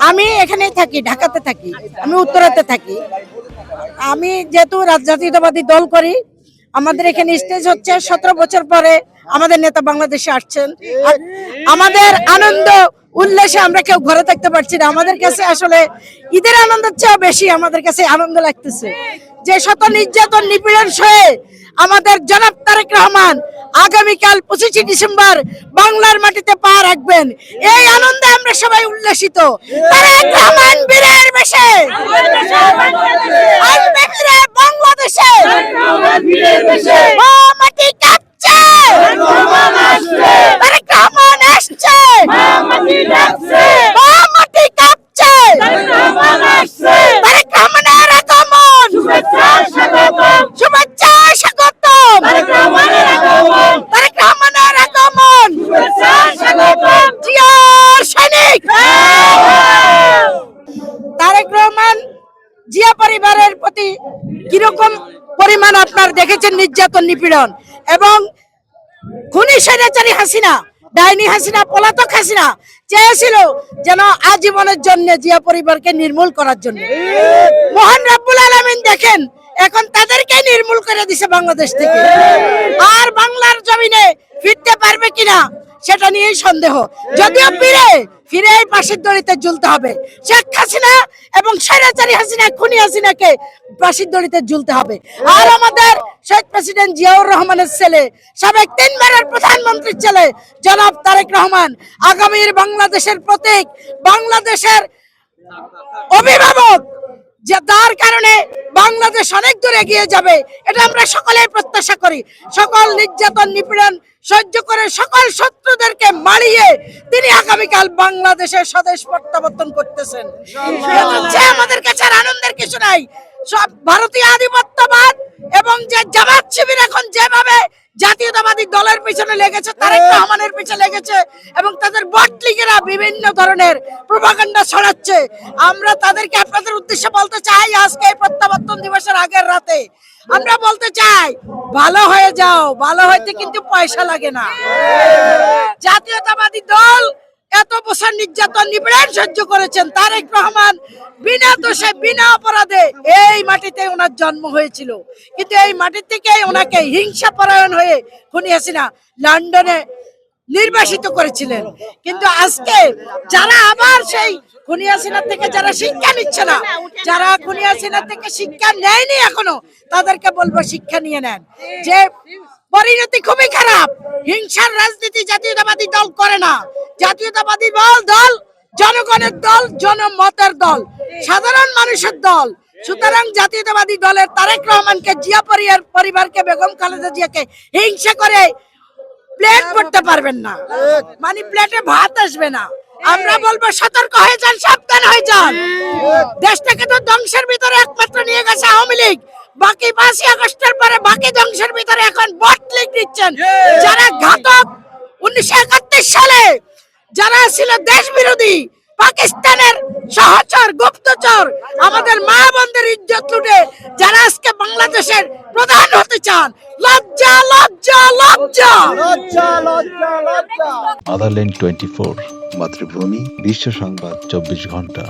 আমি এখানেই থাকি, ঢাকাতে থাকি, আমি উত্তরাতে থাকি। আমি যেহেতু রাজ- জাতীয়তাবাদী দল করি, আমাদের এখানে স্টেজ হচ্ছে সতেরো বছর পরে আমাদের নেতা বাংলাদেশে আসছেন। আমাদের আনন্দ, উল্লাসে আমরা কেউ ঘরে থাকতে পারছি না। আমাদের কাছে আসলে ঈদের আনন্দের চেয়েও বেশি আমাদের কাছে আনন্দ লাগতেছে। যে শত নির্যাতন নিপীড়ন সয়ে আমাদের জনাব তারেক রহমান আগামীকাল পঁচিশে ডিসেম্বর বাংলার মাটিতে পা রাখবেন। এই আনন্দে আমরা সবাই উল্লাসিত। তারেক রহমান বীরের বেশে। বাংলাদেশে মা মাটি কাঁপছে তারেক রহমান আসছে মা মাটি কাঁপছে তারেক রহমানের আগমন শুভেচ্ছা স্বাগতম তারেক রহমানের আগমন জিয়ার সৈনিক তারেক রহমান জিয়া পরিবারের প্রতি কীরকম পরিমাণ আপনার দেখেছেন নির্যাতন, নিপীড়ন? এবং খুনি স্বৈরাচারী হাসিনা, ডাইনি হাসিনা, পলাতক হাসিনা চেয়েছিল যেন আজীবনের জন্য জিয়া পরিবারকে নির্মূল করার জন্য। মহান রাব্বুল আলামিন দেখেন, এখন তাদেরকে নির্মূল করে দিছে বাংলাদেশ থেকে। আর বাংলার জমিনে ফিরতে পারবে কিনা সেটা নিয়েই সন্দেহ। যদিও ফিরে ফিরে এই পাশের দড়িতে ঝুলতে হবে। শেখ হাসিনা এবং স্বৈরাচারী হাসিনা খুনি হাসিনাকে পাশের দড়িতে ঝুলতে হবে। আর আমাদের শহীদ প্রেসিডেন্ট জিয়াউর রহমানের ছেলে, সাবেক তিনবারের প্রধানমন্ত্রীর ছেলে, জনাব তারেক রহমান, আগামীর বাংলাদেশের প্রতীক, বাংলাদেশের অভিভাবক যে তার কারণে বাংলাদেশ অনেক দূর এগিয়ে যাবে এটা আমরা সকলেই প্রত্যাশা করি। সকল নির্যাতন নিপীড়ন সহ্য করে সকল শত্রুদেরকে মারিয়ে তিনি আগামীকাল বাংলাদেশের স্বদেশ প্রত্যাবর্তন করতেছেন। আমাদের কাছে আর আনন্দের কিছু নাই সব ভারতীয় আধিপত্যবাদ এবং যে জামাত শিবির এখন যেভাবে জাতীয়তাবাদী দলের পিছনে লেগেছে তারেক রহমানের পিছনে লেগেছে এবং তাদের বট লীগেরা বিভিন্ন ধরনের প্রভাকাণ্ডা ছড়াচ্ছে। আমরা তাদেরকে আপনাদের উদ্দেশ্যে বলতে চাই আজকে এই প্রত্যাবর্তন দিবসের আগের রাতে। আমরা বলতে চাই ভালো হয়ে যাও ভালো হইতে কিন্তু পয়সা লাগে না। জাতীয়তাবাদী দল এত বছর নির্যাতন, নিপীড়ন সহ্য করেছেন তারেক রহমান। বিনা দোষে, বিনা অপরাধে এই মাটিতে ওনার জন্ম হয়েছিল। কিন্তু এই মাটি থেকে ওনাকে হিংসা পরায়ণ হয়ে খুনি হাসিনা লন্ডনে নির্বাসিত করেছিলেন। কিন্তু আজকে যারা আবার সেই খুনি হাসিনা থেকে যারা শিক্ষা নিচ্ছে না, যারা খুনি হাসিনা থেকে শিক্ষা নেয়নি এখনও, তাদেরকে বলব শিক্ষা নিয়ে নেন। যে পরিণতি খুবই খারাপ। হিংসার রাজনীতি জাতীয়তাবাদী দল করে না। জাতীয়তাবাদী দল দল, জনগণের দল, জনমতের দল, সাধারণ মানুষের দল। সুতরাং জাতীয়তাবাদী দলের তারেক রহমানকে, জিয়া পরিবার পরিবারকে, বেগম খালেদা জিয়াকে হিংসা করে প্লেট করতে পারবেন না। মানে প্লেটে ভাত আসবে না। আমরা বলব, সতর্ক হয়ে যান, সাবধান হয়ে যান। দেশটাকে তো ধ্বংসের ভিতরে একমাত্র নিয়ে বাকি পাঁচই আগস্টের পরে বাকি ধ্বংসের ভিতরে এখন বট লীগ দিচ্ছেন। যারা ঘাতক উনিশশো একাত্তর সালে যারা ছিল দেশ বিরোধী পাকিস্তানের সহচর গুপ্তচর আমাদের মা বোনদের ইজ্জত লুটে যারা আজকে বাংলাদেশের প্রধান হতে চান লজ্জা লজ্জা লজ্জা! আদারল্যান্ড টোয়েন্টি ফোর মাতৃভূমি বিশ্ব সংবাদ চব্বিশ ঘণ্টা।